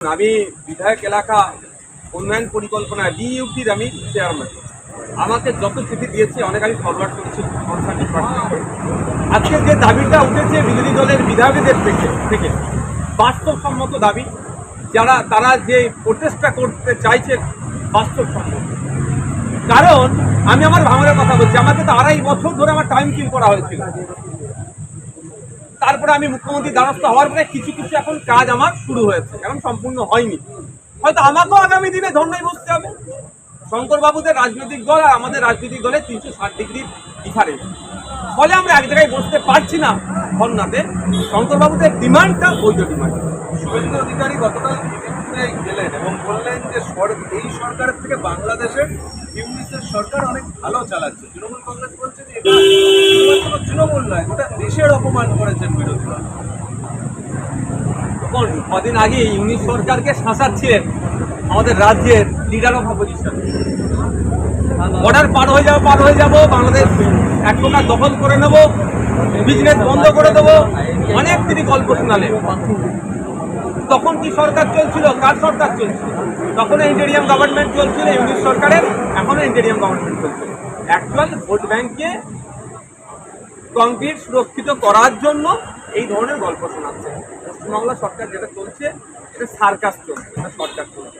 আমি বিধায়ক এলাকা উন্নয়ন পরিকল্পনা ডিইউটির আমি চেয়ারম্যান আমাকে যত চিঠি দিয়েছে, অনেক আমি ফরওয়ার্ড করেছি আজকে যে দাবিটা উঠেছে বিরোধী দলের বিধায়কদের থেকে থেকে, বাস্তবসম্মত দাবি, যারা, তারা যে প্রচেষ্টা করতে চাইছে, বাস্তবসম্মত। কারণ, আমি আমার ভাঙনের কথা বলছি, আমাকে তো আড়াই বছর ধরে আমার টাইম কিল করা হয়েছিল। তারপরে আমি মুখ্যমন্ত্রী দ্বারস্থ হওয়ার পরে কিছু কিছু এখন কাজ আমার শুরু হয়েছে এখন সম্পূর্ণ হয়নি। হয়তো আমাকেও আগামী দিনে ধর্নায় বসতে হবে। শঙ্করবাবুদের রাজনৈতিক দল আর আমাদের রাজনৈতিক দলের তিনশো ষাট ডিগ্রি ডিফারেন্স ফলে আমরা এক জায়গায় বসতে পারছি না ধর্নাতে। শঙ্করবাবুদের ডিমান্ডটা বৈধ ডিমান্ড। শুভেন্দু অধিকারী গতকাল গেলেন এবং বললেন যে এই সরকারের থেকে বাংলাদেশের ইউনিসের সরকার অনেক ভালো চালাচ্ছে। তৃণমূল কংগ্রেস বলছে যে শুধুমাত্র তৃণমূল নয়, গোটা দেশের অপমান করেছেন বিরোধীরা। কদিন আগে ইউনিট সরকারকে শাসাচ্ছিলেন আমাদের রাজ্যের লিডার অফ অপোজিশন বর্ডার পার হয়ে যাব, পার হয়ে যাব, বাংলাদেশ এক প্রকার দখল করে নেব বিজনেস বন্ধ করে দেবো, অনেক তিনি গল্প শোনালেন। তখন কি সরকার চলছিল? কার সরকার চলছিল? তখন ইন্টেরিয়াম গভর্নমেন্ট চলছিল ইউনিট সরকারের এখনও ইন্টেরিয়াম গভর্নমেন্ট চলছে। অ্যাকচুয়াল ভোট ব্যাংককে কংক্রিট সুরক্ষিত করার জন্য এই ধরনের গল্প শোনাচ্ছে। পশ্চিমবাংলা সরকার যেটা চলছে এটা সার্কাস চলছে এটা সরকার চলছে।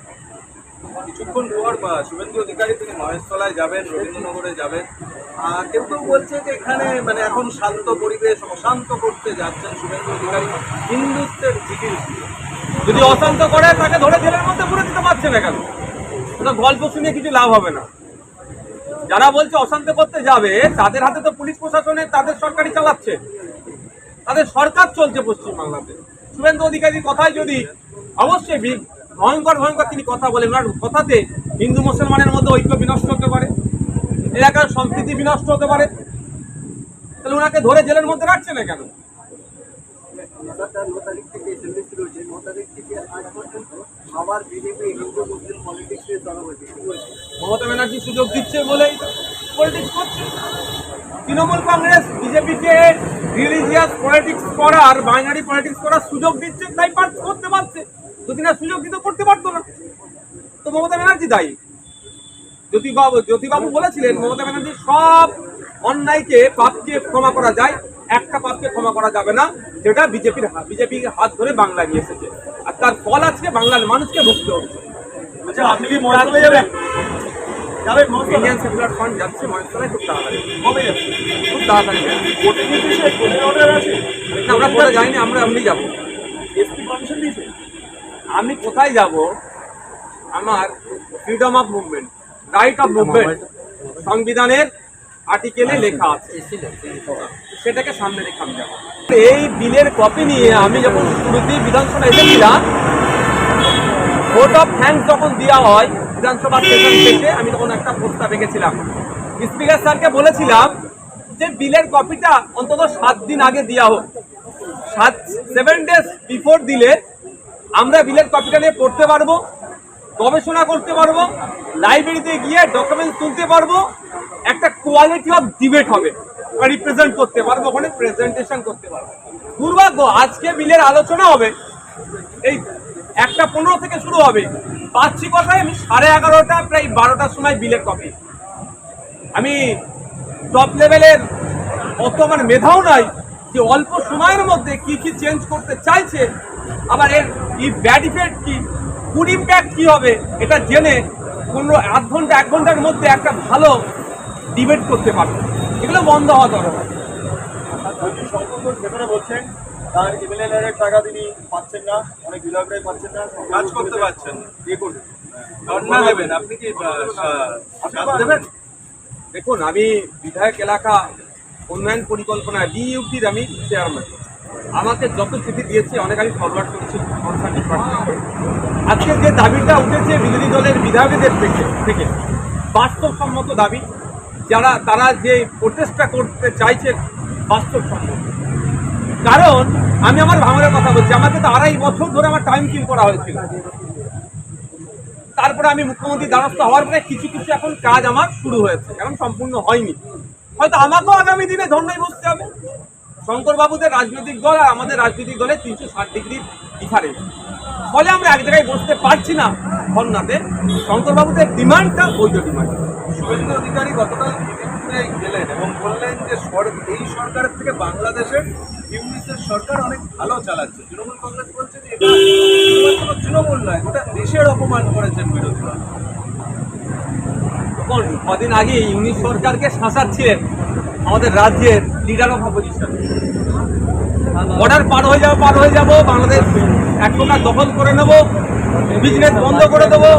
কিছুক্ষণ পর বা শুভেন্দু অধিকারী তিনি মহেশতলায় যাবেন রবীন্দ্রনগরে যাবেন। আর কেউ কেউ বলছে যে এখানে মানে এখন শান্ত পরিবেশ অশান্ত করতে যাচ্ছেন শুভেন্দু অধিকারী। হিন্দুত্বের জিগির যদি অশান্ত করে তাকে ধরে জেলের মধ্যে পুরে দিতে পারছে না কেন গল্প শুনে কিছু লাভ হবে না। যারা বলছে অশান্ত করতে যাবে, তাদের হাতে তো পুলিশ প্রশাসনে তাদের সরকারই চালাচ্ছে। তাদের সরকার চলছে পশ্চিমবাংলাতে। শুভেন্দু অধিকারীর কথায় যদি অবশ্যই ভয়ঙ্কর ভয়ঙ্কর তিনি কথা বলেন। ওনার কথাতে হিন্দু মুসলমানের মধ্যে ঐক্য বিনষ্ট হতে পারে। এলাকার সম্প্রীতি বিনষ্ট হতে পারে। তাহলে ওনাকে ধরে জেলের মধ্যে রাখছে না কেন? আবার বিজেপি হিন্দু মুসলিম হয়েছে মমতা ব্যানার্জি সুযোগ দিচ্ছে বলেই পলিটিক্স করছে। তৃণমূল কংগ্রেস, বিজেপিকে রিলিজিয়াস পলিটিক্স করার বাইনারি পলিটিক্স করার সুযোগ দিচ্ছে, তাই করতে পারছে। যদি না সুযোগ দিতে, করতে পারতো না। তো মমতা ব্যানার্জি দায়ী। জ্যোতিবাবু জ্যোতিবাবু বলেছিলেন, মমতা ব্যানার্জি সব অন্যায়কে পাপকে ক্ষমা করা যায়, একটা পাপকে ক্ষমা করা যাবে না। যেটা বিজেপির বিজেপির হাত ধরে বাংলা নিয়ে এসেছে। আর তার ফল আজকে বাংলার মানুষকে ভুগতে হচ্ছে। আচ্ছা ইন্ডিয়ান সেকুলার ফান্ড যাচ্ছে মহেশতলায় খুব তাড়াতাড়ি। খুব আমরা কোথায় যাইনি আমরা এমনি যাব। এসপি পারমিশন দিয়েছে? আমি কোথায় যাব? আমার freedom of movement right of movement সংবিধানের আর্টিকেলে লেখা আছে। সেটাকে সামনে রেখে আমি যাব। এই বিলের কপি নিয়ে আমি যখন শুরুতেই বিধানসভা এসেছিলাম ভোট অফ থ্যাঙ্কস যখন দেওয়া হয়, বিধানসভা আমি তখন একটা প্রস্তাব রেখেছিলাম। স্পিকার স্যারকে বলেছিলাম যে বিলের কপিটা অন্তত সাত দিন আগে দেওয়া হোক। সাত সেভেন ডেজ বিফোর দিলে আমরা বিলের কপিটা নিয়ে পড়তে পারব, গবেষণা করতে পারব লাইব্রেরিতে গিয়ে ডকুমেন্টস তুলতে পারব, একটা কোয়ালিটি অফ ডিবেট হবে। রিপ্রেজেন্ট করতে পারব, ওখানে প্রেজেন্টেশন করতে পারব। দুর্ভাগ্য, আজকে বিলের আলোচনা হবে, এই একটা পনেরো থেকে শুরু হবে, পাচ্ছি কথায় আমি সাড়ে এগারোটা, প্রায় বারোটার সময় বিলের কপি আমি টপ লেভেলের অত আমার মেধাও নাই, যে অল্প সময়ের মধ্যে কি কি চেঞ্জ করতে চাইছে, আবার এর এই ব্যাড ইফেক্ট কি গুড ইম্প্যাক্ট কী হবে, এটা জেনে কোনো আধ ঘণ্টা, এক ঘণ্টার মধ্যে একটা ভালো ডিবেট করতে পারবে। এগুলো বন্ধ হওয়া দরকার। বলছেন তার এমএলএ এর টাকা তিনি পাচ্ছেন না অনেক বিধায়করাই পাচ্ছেন না কাজ করতে পারছেন ইয়ে করুন। ধর্ণা দেবেন আপনি কি দেবেন? দেখুন আমি বিধায়ক এলাকা উন্নয়ন পরিকল্পনা ডিইউটির আমি চেয়ারম্যান আমাকে যত চিঠি দিয়েছে অনেক আমি ফরওয়ার্ড করেছি কনসার্ন ডিপার্টমেন্টে আজকে যে দাবিটা উঠেছে বিরোধী দলের বিধায়কদের থেকে থেকে বাস্তবসম্মত দাবি। যারা, তারা যে প্রচেষ্টা করতে চাইছে বাস্তবসম্মত কারণ, আমি আমার ভাঙনের কথা বলছি, আমাকে তো আড়াই বছর ধরে আমার টাইম কিল করা হয়েছিল। তারপরে আমি মুখ্যমন্ত্রী দ্বারস্থ হওয়ার পরে কিছু কিছু এখন কাজ আমার শুরু হয়েছে, এখন সম্পূর্ণ হয়নি। হয়তো আমাকেও আগামী দিনে ধর্নায় বসতে হবে। শঙ্করবাবুদের রাজনৈতিক দল আর আমাদের রাজনৈতিক দলের তিনশো ষাট ডিগ্রি ডিফারেন্স ফলে আমরা এক জায়গায় বসতে পারছি না ধর্নাতে শঙ্করবাবুদের ডিমান্ডটা বৈধ ডিমান্ড শুভেন্দু অধিকারী গতকাল গেলেন এবং বললেন যে এই সরকারের থেকে বাংলাদেশের ইউনিসের সরকার অনেক ভালো চালাচ্ছে। তৃণমূল কংগ্রেস বলছে যে এটা তৃণমূল নয়, গোটা দেশের অপমান করেছেন বিরোধীরা। তখন কদিন আগে ইউনিট সরকারকে শাসাচ্ছিলেন আমাদের রাজ্যের লিডার অফ অপোজিশন বর্ডার পার হয়ে যাব, পার হয়ে যাব, বাংলাদেশ এক প্রকার দখল করে নেব বিজনেস বন্ধ করে দেবো।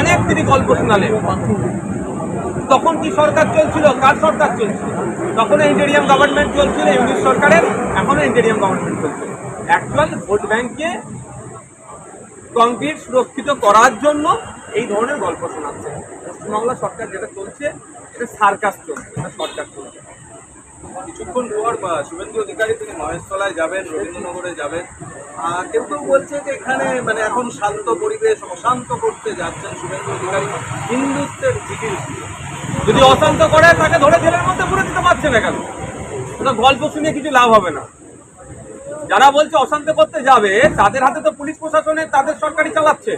অনেক তিনি গল্প শোনালেন। তখন কি সরকার চলছিল? কার সরকার চলছিল? তখন ইন্টেরিয়াম গভর্নমেন্ট চলছিল, ইউনিট সরকারের এখনও ইন্টেরিয়াম গভর্নমেন্ট চলছে। অ্যাকচুয়াল ভোট ব্যাংককে কংক্রিট সুরক্ষিত করার জন্য এই ধরনের গল্প শোনাচ্ছে। পশ্চিমবাংলা সরকার যেটা চলছে, সেটা সার্কাস চলছে সরকার চলছে। কিছুক্ষণ পর শুভেন্দু অধিকারী তিনি মহেশতলায় যাবেন, রবীন্দ্রনগরে যাবেন। কেউ কেউ বলছে যে এখানে মানে এখন শান্ত পরিবেশ, অশান্ত করতে যাচ্ছেন শুভেন্দু অধিকারী। হিন্দুত্বের দিয়ে। যদি অশান্ত করে, তাকে ধরে জেলের মধ্যে পুরে দিতে পারছে না কেন? ওটা গল্প শুনে কিছু লাভ হবে না। যারা বলছে অশান্ত করতে যাবে, তাদের হাতে তো পুলিশ প্রশাসনে তাদের সরকারি চালাচ্ছে।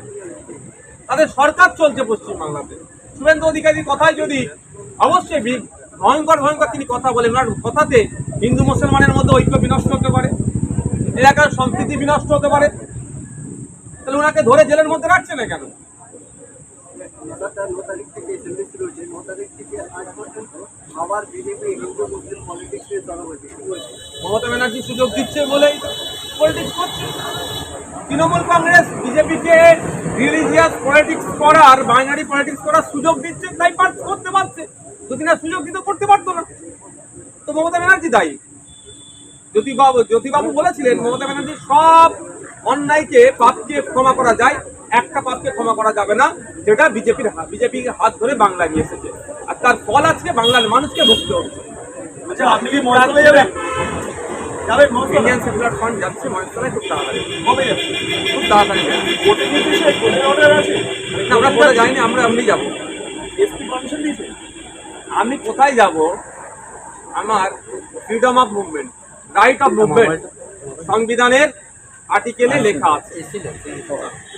তাদের সরকার চলছে পশ্চিমবাংলাতে। শুভেন্দু অধিকারীর কথায় যদি, অবশ্যই ভয়ঙ্কর ভয়ঙ্কর তিনি কথা বলেন। ওনার কথাতে হিন্দু, মুসলমানের মধ্যে ঐক্য বিনষ্ট হতে পারে। এলাকার সম্প্রীতি বিনষ্ট হতে পারে। তাহলে ওনাকে ধরে জেলের মধ্যে রাখছে না কেন এগারোটা ন তারিখ থেকে এসএমএসি রয়েছে ন তারিখ থেকে আজ পর্যন্ত আবার বিজেপি হিন্দু, মুসলিম পলিটিক্স নিয়ে তরফ হয়েছে। মমতা ব্যানার্জি সুযোগ দিচ্ছে বলেই পলিটিক্স করছে। তৃণমূল কংগ্রেস বিজেপিকে রিলিজিয়াস পলিটিক্স করার বাইনারি পলিটিক্স করার সুযোগ দিচ্ছে, তাই করতে পারছে। যদি না সুযোগ দিতে, করতে পারতো না। তো মমতা ব্যানার্জি দায়ী। জ্যোতিবাবু জ্যোতিবাবু বলেছিলেন, মমতা ব্যানার্জি, সব অন্যায়কে, পাপকে ক্ষমা করা যায়, একটা পাপকে ক্ষমা করা যাবে না, সেটা বিজেপির বিজেপি হাত ধরে বাংলা নিয়ে এসেছে। তার ফল আজকে বাংলার মানুষকে ভুগতে হচ্ছে আচ্ছা আপনি কি মহেশতলায় যাবেন? যাবেন ইন্ডিয়ান সেকুলার ফান্ড যাচ্ছে মহেশতলায় খুব তাড়াতাড়ি। কবে যাবেন খুব তাড়াতাড়ি যাবে। কোর্টে কি দিয়েছে কোর্টের অর্ডার আছে আমরা পরে যাইনি আমরা এমনি যাব। এসপি পারমিশন দিয়েছে? আমি কোথায় যাব? আমার freedom of movement right of movement সংবিধানের আর্টিকেলে লেখা আছে।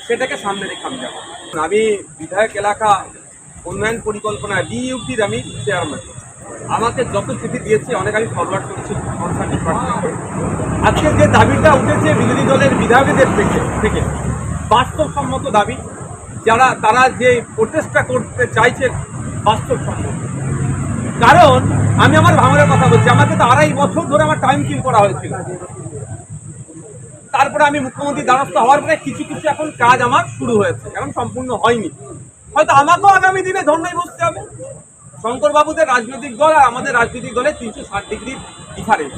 সেটাকে সামনে রেখে আমি যাব। আমি বিধায়ক এলাকা উন্নয়ন পরিকল্পনা ডিইউপির আমি চেয়ারম্যান আমাকে যত চিঠি দিয়েছে, অনেক আমি ফরওয়ার্ড করেছি আজকে যে দাবিটা উঠেছে বিরোধী দলের বিধায়কদের থেকে থেকে, বাস্তবসম্মত দাবি, যারা, তারা যে প্রচেষ্টা করতে চাইছেন বাস্তবসম্মত। কারণ, আমি আমার ভাঙনের কথা বলছি, আমাকে তো আড়াই বছর ধরে আমার টাইম কিল করা হয়েছিল। তারপরে আমি মুখ্যমন্ত্রী দ্বারস্থ হওয়ার পরে কিছু কিছু এখন কাজ আমার শুরু হয়েছে, এখন সম্পূর্ণ হয়নি। হয়তো আমাকেও আগামী দিনে ধর্নায় বসতে হবে। শঙ্করবাবুদের রাজনৈতিক দল আর আমাদের রাজনৈতিক দলের তিনশো ষাট ডিগ্রি ডিফারেন্স